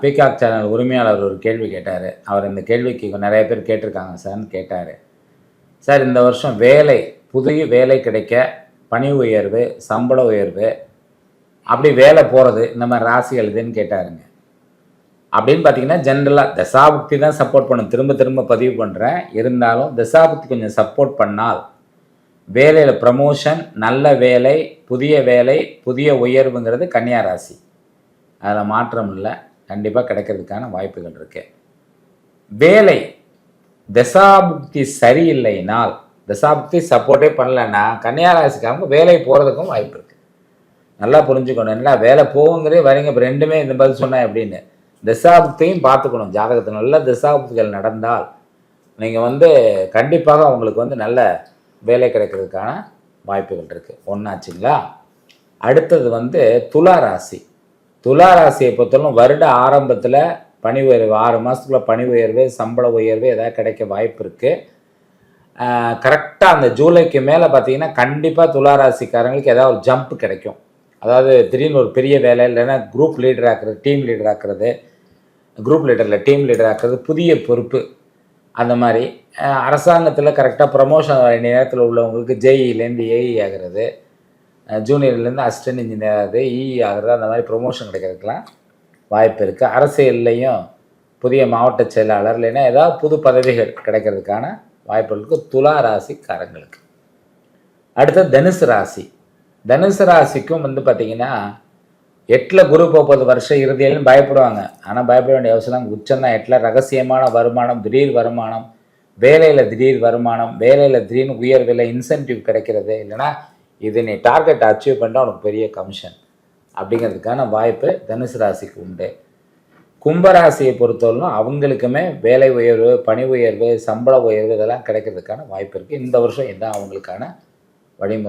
Peacock channel உரிமையாளர் ஒரு கேள்வி கேட்டார். அவர் இந்த கேள்விக்கு நிறைய பேர் கேட்டிருக்காங்க சார்னு கேட்டார். சார் இந்த வருஷம் வேலை புதிய வேலை கிடைக்க பணி உயர்வு சம்பள உயர்வு அப்படி வேலை போகிறது இந்த மாதிரி ராசி எழுதுன்னு கேட்டாருங்க. அப்படின்னு பார்த்தீங்கன்னா ஜென்ரலாக தசாபுக்தி தான் சப்போர்ட் பண்ணும். திரும்ப திரும்ப பதிவு பண்ணுறேன் இருந்தாலும் தசாபுக்தி கொஞ்சம் சப்போர்ட் பண்ணால் வேலையில் ப்ரமோஷன் நல்ல வேலை புதிய வேலை புதிய உயர்வுங்கிறது கன்னியா ராசி. அதில் மாற்றம் இல்லை. கண்டிப்பாக கிடைக்கிறதுக்கான வாய்ப்புகள் இருக்கு. வேலை. தசாபுக்தி சரியில்லைனால் தசாபுக்தி சப்போர்ட்டே பண்ணலைன்னா கன்னியாராசிக்காரங்க வேலை போகிறதுக்கும் வாய்ப்பு இருக்குது நல்லா புரிஞ்சுக்கணும். என்ன வேலை போகுங்கிறே வரீங்க. இப்போ ரெண்டுமே இந்த பதில் சொன்னேன் அப்படின்னு தசாபுக்தியும் பார்த்துக்கணும். ஜாதகத்தில் நல்ல தசாபுக்திகள் நடந்தால் நீங்கள் வந்து கண்டிப்பாக உங்களுக்கு வந்து நல்ல வேலை கிடைக்கிறதுக்கான வாய்ப்புகள் இருக்குது ஒன்றாச்சுங்களா அடுத்தது வந்து துலா ராசி துலா ராசியை பொறுத்தவரைக்கும் வருட ஆரம்பத்தில் பணி உயர்வு ஆறு மாதத்துக்குள்ள பணி உயர்வு சம்பள உயர்வு ஏதாவது கிடைக்க வாய்ப்பு இருக்குது கரெக்டாக அந்த ஜூலைக்கு மேலே பார்த்தீங்கன்னா கண்டிப்பாக துளாராசிக்காரங்களுக்கு ஏதாவது ஒரு ஜம்ப் கிடைக்கும். அதாவது திடீர்னு ஒரு பெரிய வேலை இல்லைன்னா குரூப் லீடர் ஆக்குறது டீம் லீடர் ஆக்குறது குரூப் லீடரில் டீம் லீடர் ஆக்குறது புதிய பொறுப்பு. அந்த மாதிரி அரசாங்கத்தில் கரெக்டாக ப்ரமோஷன் வேண்டிய நேரத்தில் உள்ளவங்களுக்கு ஜேஇலேருந்து ஏஇ ஆகிறது. ஜூனியர்லேருந்து அசிஸ்டன்ட் இன்ஜினியர் ஆகுது. இஇ ஆகிறது அந்த மாதிரி ப்ரொமோஷன் கிடைக்கிறதுக்கெலாம் வாய்ப்பு இருக்குது அரசியல்லையும் புதிய மாவட்ட செயலாளர் இல்லைன்னா ஏதாவது புது பதவிகள் கிடைக்கிறதுக்கான வாய்ப்புகளுக்கு துலா ராசிக்காரங்களுக்கு. அடுத்து தனுசு ராசி. தனுசு ராசிக்கும் வந்து பார்த்திங்கன்னா எட்டில் குரு போகிறது வருஷம் இறுதியிலும் பயப்படுவாங்க. ஆனால் பயப்பட வேண்டிய அவசியம் உச்சம் தான் எட்டில் ரகசியமான வருமானம் திடீர் வருமானம் வேலையில் திடீர் வருமானம் வேலையில் திடீர்னு உயர் விலை இன்சென்டிவ் கிடைக்கிறது. இல்லைன்னா இது நீ டார்கெட் அச்சீவ் பண்ணால் உனக்கு பெரிய கமிஷன் அப்படிங்கிறதுக்கான வாய்ப்பு தனுசு ராசிக்கு உண்டு. கும்பராசியை பொறுத்தவரைக்கும் அவங்களுக்குமே வேலை உயர்வு பணி உயர்வு சம்பள உயர்வு இதெல்லாம் கிடைக்கிறதுக்கான வாய்ப்பு இருக்குது இந்த வருஷம் இதுதான் அவங்களுக்கான வழிமுறை.